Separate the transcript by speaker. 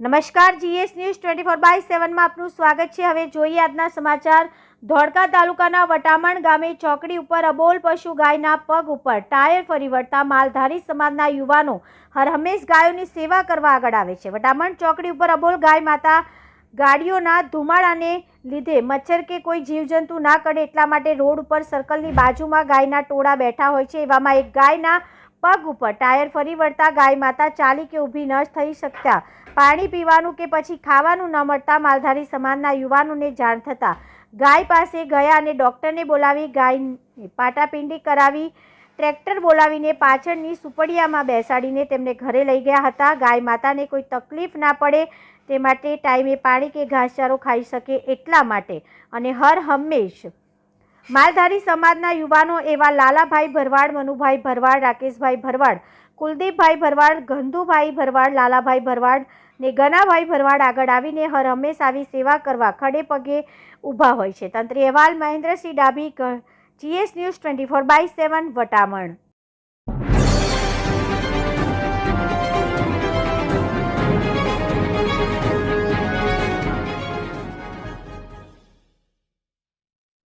Speaker 1: નમસ્કાર, GS news twenty four by સેવનમાં આપનું સ્વાગત છે. હવે જોઈએ આજના સમાચાર. ધોળકા તાલુકાના વટામણ ગામે ચોકડી ઉપર અબોલ પશુ ગાયના પગ ઉપર ટાયર ફરી વળતા માલધારી સમાજના યુવાનો હરહંમેશ ગાયોની સેવા કરવા આગળ આવે છે. વટામણ ચોકડી ઉપર અબોલ ગાય માતા ગાડીઓના ધુમાડાને લીધે મચ્છર કે કોઈ જીવજંતુ ના કરે એટલા માટે રોડ ઉપર સર્કલની બાજુમાં ગાયના ટોળા બેઠા હોય છે. એવામાં એક ગાયના પગ ઉપર ટાયર ફરી વળતા ગાય માતા ચાલી કે ઊભી ન થઈ શકતા. પાણી પીવાનું કે પછી ખાવાનું ન મળતા માલધારી સમાજના યુવાનોને જાણ થતાં ગાય પાસે ગયા અને ડૉક્ટરને બોલાવી ગાયને પાટાપિંડી કરાવી, ટ્રેક્ટર બોલાવીને પાછળની સુપડિયામાં બેસાડીને તેમને ઘરે લઈ ગયા હતા. ગાય માતાને કોઈ તકલીફ ના પડે તે માટે ટાઈમે પાણી કે ઘાસચારો ખાઈ શકે એટલા માટે અને હર હંમેશ માલધારી સમાજના યુવાનો એવા લાલાભાઈ ભરવાડ, મનુભાઈ ભરવાડ, રાકેશભાઈ ભરવાડ, કુલદીપભાઈ ભરવાડ ગંધુભાઈ ભરવાડ, લાલાભાઈ ભરવાડ ને ગનાભાઈ ભરવાડ આગળ આવીને હર હંમેશ આવી સેવા કરવા ખડે પગે ઊભા હોય છે. તંત્રી અહેવાલ Mahendrasinh Dabhi GS news twenty four by seven, Vataman.